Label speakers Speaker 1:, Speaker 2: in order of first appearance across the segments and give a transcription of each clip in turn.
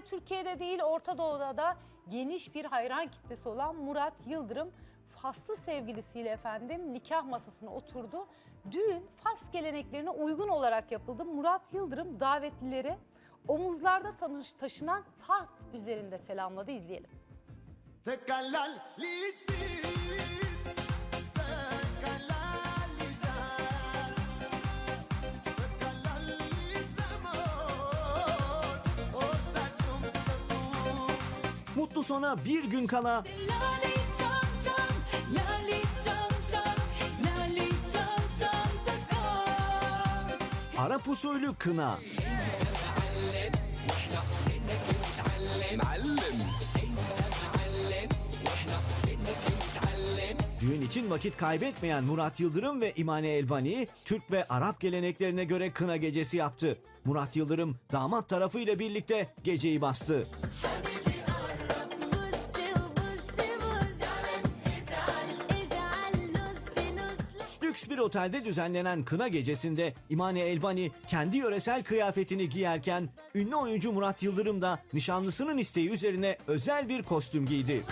Speaker 1: Sadece Türkiye'de değil Orta Doğu'da da geniş bir hayran kitlesi olan Murat Yıldırım Faslı sevgilisiyle efendim nikah masasına oturdu. Düğün Fas geleneklerine uygun olarak yapıldı. Murat Yıldırım davetlileri omuzlarda taşınan taht üzerinde selamladı izleyelim.
Speaker 2: Tekallal lisbir, tekallal
Speaker 3: Mutlu sona bir gün kala. Arap usulü kına. Düğün için vakit kaybetmeyen Murat Yıldırım ve İmane Elbani, Türk ve Arap geleneklerine göre kına gecesi yaptı. Murat Yıldırım damat tarafı ile birlikte geceyi bastı. otelde düzenlenen kına gecesinde İmane Elbani kendi yöresel kıyafetini giyerken ünlü oyuncu Murat Yıldırım da nişanlısının isteği üzerine özel bir kostüm giydi.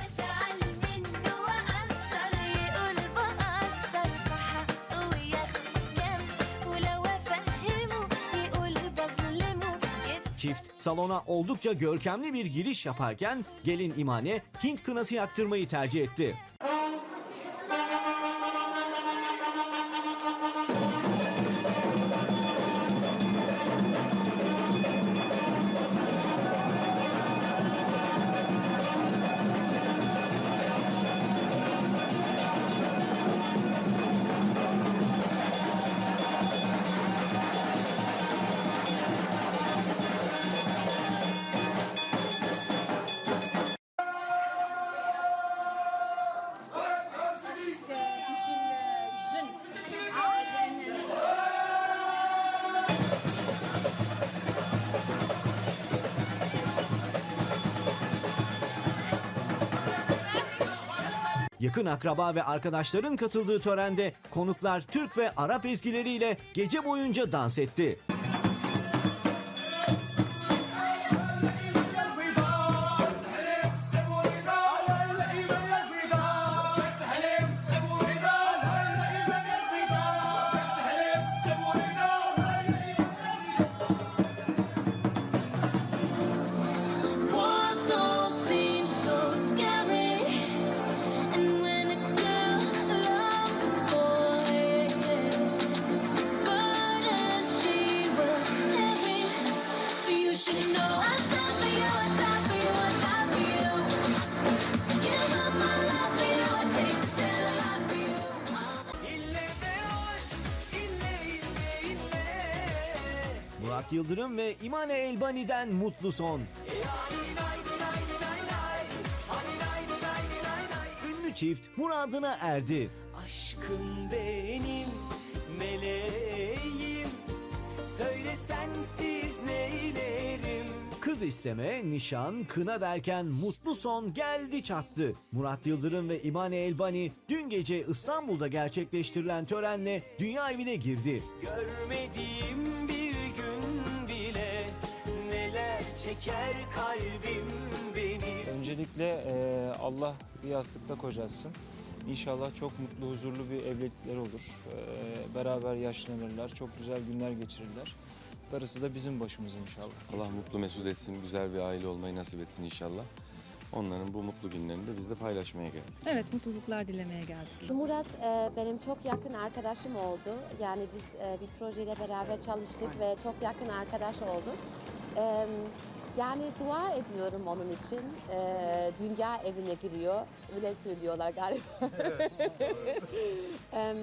Speaker 3: Çift salona oldukça görkemli bir giriş yaparken gelin İmane Hint kınası yaktırmayı tercih etti. Yakın akraba ve arkadaşların katıldığı törende konuklar Türk ve Arap ezgileriyle gece boyunca dans etti. Murat Yıldırım ve İmane Elbani'den mutlu son. Ünlü çift muradına erdi.
Speaker 4: Aşkım benim meleğim Söyle sensiz neylerim
Speaker 3: Kız isteme, nişan, kına derken mutlu son geldi çattı. Murat Yıldırım ve İmane Elbani dün gece İstanbul'da gerçekleştirilen törenle dünya evine girdi.
Speaker 4: Görmediğim bir çeker kalbim benim
Speaker 5: Öncelikle e, Allah bir yastıkta kocasın. İnşallah çok mutlu, huzurlu bir evlilikler olur. E, beraber yaşlanırlar, çok güzel günler geçirirler. Darısı da bizim başımız inşallah.
Speaker 6: Allah mutlu mesut etsin, güzel bir aile olmayı nasip etsin inşallah. Onların bu mutlu günlerini de biz de paylaşmaya geldik.
Speaker 7: Evet, mutluluklar dilemeye geldik.
Speaker 8: Murat e, benim çok yakın arkadaşım oldu. Yani biz e, bir projeyle beraber çalıştık ve çok yakın arkadaş olduk. E, yani dua ediyorum onun için. E, dünya evine giriyor. Öyle söylüyorlar galiba. Em,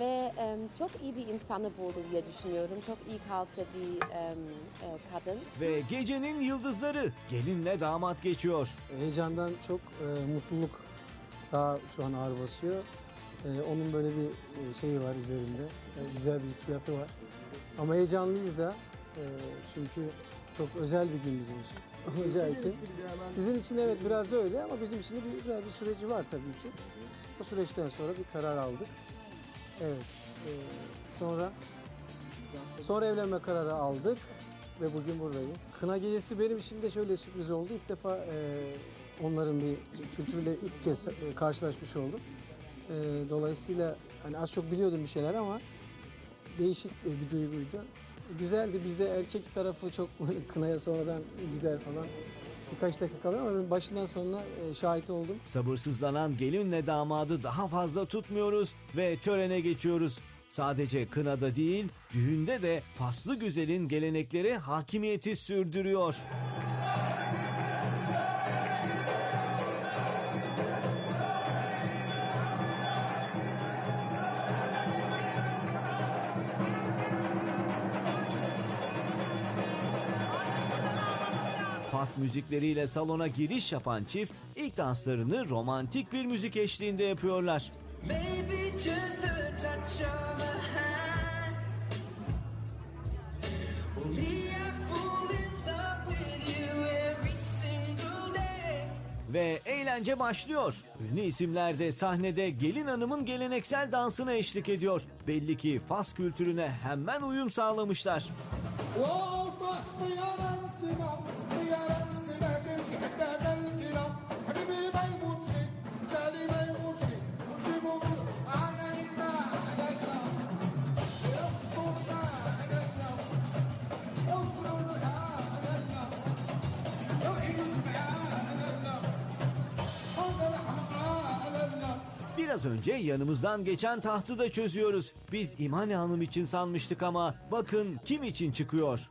Speaker 8: ve em, çok iyi bir insanı buldu diye düşünüyorum. Çok iyi kalpli bir em, e, kadın.
Speaker 3: Ve gecenin yıldızları gelinle damat geçiyor.
Speaker 9: Heyecandan çok e, mutluluk daha şu an ağır basıyor. E, onun böyle bir e, şeyi var üzerinde. E, güzel bir hissiyatı var. Ama heyecanlıyız da. E, çünkü çok özel bir gün bizim için. Rica için. Sizin için evet biraz öyle ama bizim için de bir, bir süreci var tabii ki. O süreçten sonra bir karar aldık. Evet. e, sonra sonra evlenme kararı aldık. ve bugün buradayız. Kına gecesi benim için de şöyle sürpriz oldu. İlk defa e, onların bir kültürüyle ilk kez e, karşılaşmış oldum. E, dolayısıyla hani az çok biliyordum bir şeyler ama değişik bir duyguydu. Güzeldi. Bizde erkek tarafı çok böyle kınaya sonradan gider falan. Birkaç dakika kalır ama ben başından sonuna e, şahit oldum.
Speaker 3: Sabırsızlanan gelinle damadı daha fazla tutmuyoruz ve törene geçiyoruz. Sadece kınada değil, düğünde de faslı güzelin gelenekleri hakimiyeti sürdürüyor. Fas müzikleriyle salona giriş yapan çift ilk danslarını romantik bir müzik eşliğinde yapıyorlar.
Speaker 4: Maybe just a touch of a hand. Me, I fall in love with you every single day.
Speaker 3: Ve eğlence başlıyor. Ünlü isimler de sahnede gelin hanımın geleneksel dansına eşlik ediyor. Belli ki Fas kültürüne hemen uyum sağlamışlar. Biraz önce yanımızdan geçen tahtı da çözüyoruz. Biz İmane Hanım için sanmıştık ama bakın kim için çıkıyor.